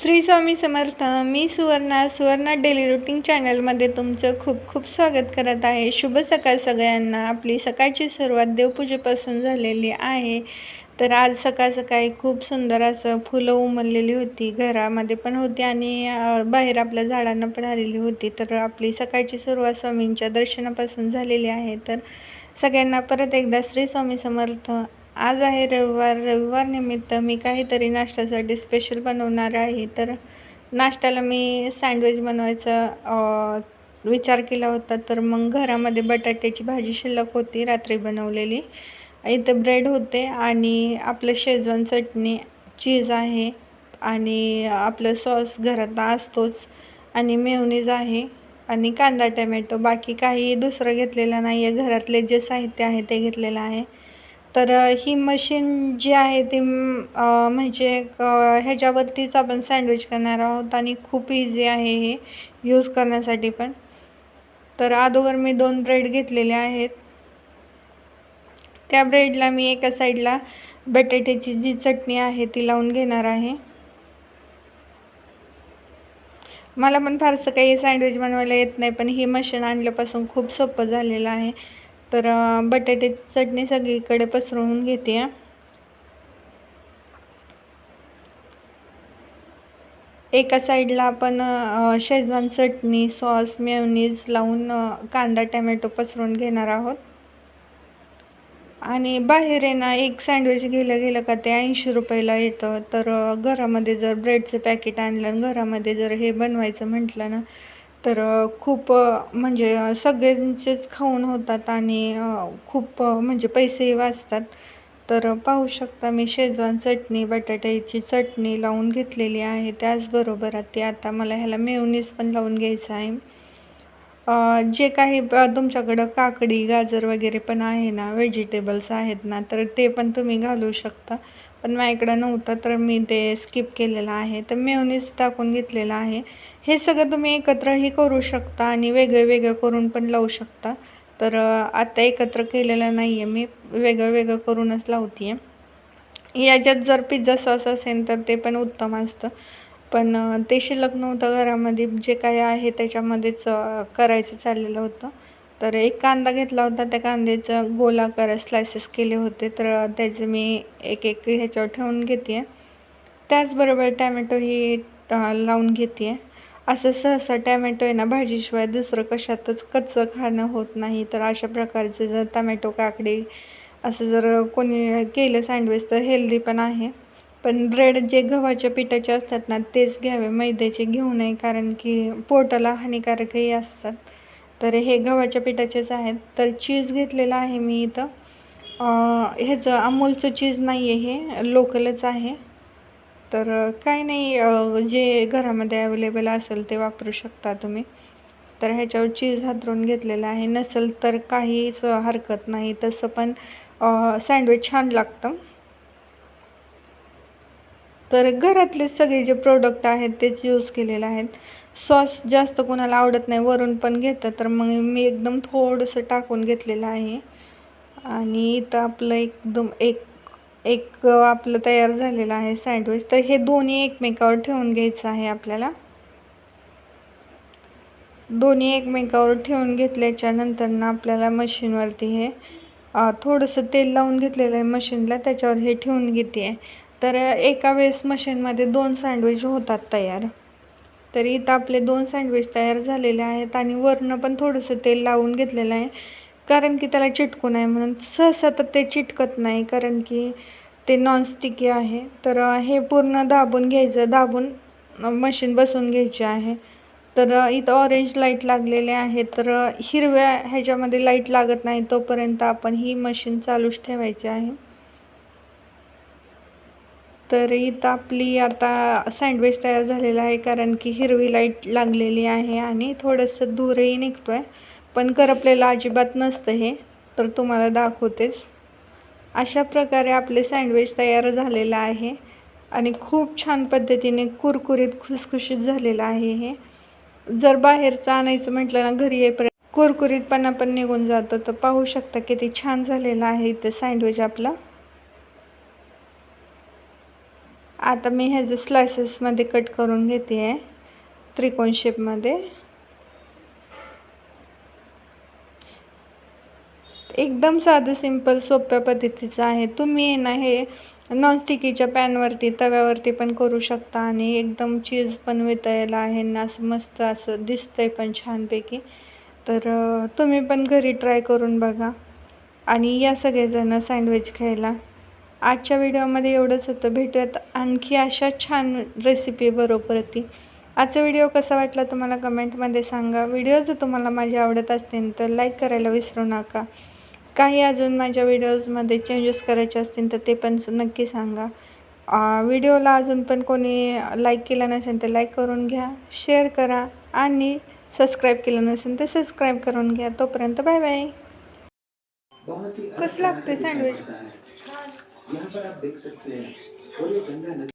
श्री स्वामी समर्थ मी Suvarna Suvarna daily routine चॅनलमध्ये तुमचं खूप खूप स्वागत करत आहे. शुभ सकाळ सगळ्यांना. आपली सकाळची सुरुवात देवपूजेपासून झालेली आहे. तर आज सकाळ सकाळी खूप सुंदर असं फुलं उमललेली होती घरामध्ये पण होती आणि बाहेर आपल्या झाडांना पण आलेली होती. तर आपली सकाळची सुरुवात स्वामींच्या दर्शनापासून झालेली आहे. तर सगळ्यांना परत एकदा श्री स्वामी समर्थ आज आहे रविवार. रविवार निमित्त मी काहीतरी नाश्त्यासाठी स्पेशल बनवणार आहे. तर नाश्त्याला मी सँडविच बनवायचा विचार केला होता. तर मग घरामध्ये बटाट्याची भाजी शिल्लक होती रात्री बनवलेली. इथं ब्रेड होते आणि आपलं शेजवान चटणी चीज आहे आणि आपलं सॉस घरात असतोच आणि मेवनीज आहे आणि कांदा टमॅटो बाकी काही दुसरं घेतलेलं नाही आहे घरातले जे साहित्य आहे ते घेतलेलं आहे. तर ही मशीन जी आहे ती म्हणजे ह्याच्यावरतीच आपण सँडविच करणार आहोत आणि खूप इझी आहे हे यूज करण्यासाठी पण. तर अगोदर मी दोन ब्रेड घेतलेले आहेत. त्या ब्रेडला मी एका साईडला बटाट्याची जी चटणी आहे ती लावून घेणार आहे. मला पण फारसं काही सँडविच बनवायला येत नाही पण ही मशीन आणल्यापासून खूप सोपं झालेलं आहे. तर बटाट्याची चटणी सगळीकडे पसरवून घेते. आहे एका साईडला आपण शेजवान चटणी सॉस मेवनीज लावून कांदा टमॅटो पसरून घेणार आहोत. आणि बाहेर आहे ना एक सँडविच गेलं गेलं का ते ऐंशी रुपयाला येतं. तर घरामध्ये जर ब्रेडचं पॅकेट आणलं आणि घरामध्ये जर हे बनवायचं म्हटलं ना तर खूप म्हणजे सगळ्यांचेच खाऊन होतात आणि खूप म्हणजे पैसेही वाचतात. तर पाहू शकता मी शेजवान चटणी बटाट्याची चटणी लावून घेतलेली आहे. त्याचबरोबर ते आता मला ह्याला मेवनीस पण लावून घ्यायचं आहे. जे काही तुमच्याकडं काकडी गाजर वगैरे पण आहे ना व्हेजिटेबल्स आहेत ना तर ते पण तुम्ही घालू शकता. पण माझ्याकडं नव्हतं तर मी ते स्किप केलेलं आहे. तर मेयोनीज टाकून घेतलेलं आहे. हे सगळं तुम्ही एकत्रही करू शकता आणि वेगळं वेगळं करून पण लावू शकता. तर आता एकत्र केलेलं नाही आहे मी. वेगळं वेगळं करूनच लावते आहे याच्यात जर पिझ्झा सॉस असेल तर ते पण उत्तम असतं. पण ते शिल्लक नव्हतं घरामध्ये. जे काही आहे त्याच्यामध्येच करायचं चाललेलं होतं. तर एक कांदा घेतला होता त्या कांद्याचं गोलाकार स्लायसेस केले होते. तर त्याचं त्याचे मी एक एक ह्याच्यावर ठेवून घेते आहे त्याचबरोबर टॅमॅटो ही लावून घेते आहे असं सहसा टॅमॅटो आहे ना भाजीशिवाय दुसरं कशातच कच्चं खाणं होत नाही. तर अशा प्रकारचे जर टमॅटो काकडी असं जर कोणी केलं सँडविच तर हेल्दी पण आहे. पण ब्रेड जे गव्हाच्या पिठाचे असतात ना तेच घ्यावे. मैद्याचे घेऊ नये कारण की पोटाला हानिकारकही असतात. तर हे गव्हाच्या पिठाचेच आहेत. तर चीज घेतलेलं आहे मी इथं. ह्याचं अमूलचं चीज नाही आहे हे लोकलच आहे. तर काय काही नाही जे घरामध्ये अवेलेबल असेल ते वापरू शकता तुम्ही. तर ह्याच्यावर चीज हातरून घेतलेलं आहे. नसेल तर काहीच हरकत नाही. तसं पण सँडविच छान लागतं. तर घरातले सगळे जे प्रोडक्ट आहेत तेच यूज केलेले आहेत. सॉस जास्त कोणाला आवडत नाही वरून पण घेतं तर मग मी एकदम थोडंसं टाकून घेतलेलं आहे. आणि इथं आपलं एकदम एक एक आपलं तयार झालेलं आहे सँडविच तर हे दोन्ही एकमेकावर ठेवून घ्यायचं आहे आपल्याला. दोन्ही एकमेकावर ठेवून घेतल्याच्या नंतर ना आपल्याला मशीनवरती हे थोडंसं तेल लावून घेतलेलं आहे मशीनला त्याच्यावर हे ठेवून घेते. आहे तर एका वेळेस मशीनमध्ये दोन सँडविच होतात तयार. तर इथं आपले दोन सँडविच तयार झालेले आहेत आणि वरनं पण थोडंसं तेल लावून घेतलेलं आहे. कारण की त्याला चिटकू नये म्हणून सहसा तर ते चिटकत नाही कारण की ते नॉनस्टिकी आहे. तर हे पूर्ण दाबून घ्यायचं दाबून मशीन बसवून घ्यायची आहे. तर इथं ऑरेंज लाइट लागलेले आहे. तर हिरव्या ह्याच्यामध्ये लाइट लागत नाही तोपर्यंत आपण ही मशीन चालूच ठेवायची आहे. तर इथं आपली आता सँडविच तयार झालेला आहे कारण की हिरवी लाइट लागलेली आहे आणि थोडंसं दूरही निघतो आहे पण करपलेलं अजिबात नसतं हे तर तुम्हाला दाखवतेच. अशा प्रकारे आपले सँडविच तयार झालेलं आहे आणि खूप छान पद्धतीने कुरकुरीत खुसखुशीत झालेलं आहे हे. जर बाहेरचं आणायचं म्हटलं ना घरी येईपर्यंत कुरकुरीतपणा पण निघून जातो. तर पाहू शकता किती छान झालेलं आहे इथं सँडविच आपलं. आता मी ह्याचे स्लायसेसमध्ये कट करून घेते आहे त्रिकोण शेपमध्ये एकदम साधं सिंपल सोप्या पद्धतीचं आहे. तुम्ही ना हे नॉनस्टिकीच्या पॅनवरती तव्यावरती पण करू शकता आणि एकदम चीज पण वितळेला आहे ना असं मस्त असं दिसतंय पण छानपैकी. तर तुम्ही पण घरी ट्राय करून बघा. आणि या सगळेजणं सँडविच खायला. आजच्या व्हिडिओमध्ये एवढंच होतं. भेटूयात आणखी अशा छान रेसिपी बरोबरती आजचा व्हिडिओ कसा वाटला तुम्हाला कमेंटमध्ये सांगा. व्हिडिओ जर तुम्हाला माझे आवडत असतील तर लाईक करायला विसरू नका. काही अजून माझ्या व्हिडिओजमध्ये चेंजेस करायचे असतील तर ते पण नक्की सांगा. व्हिडिओला अजून पण कोणी लाईक केलं नसेल तर लाईक करून घ्या शेअर करा आणि सबस्क्राईब केलं नसेल तर सबस्क्राईब करून घ्या. तोपर्यंत बाय बाय कसं दिखाई सैंडविच? यहाँ पर आप देख सकते हैं। और ये गंगा नदी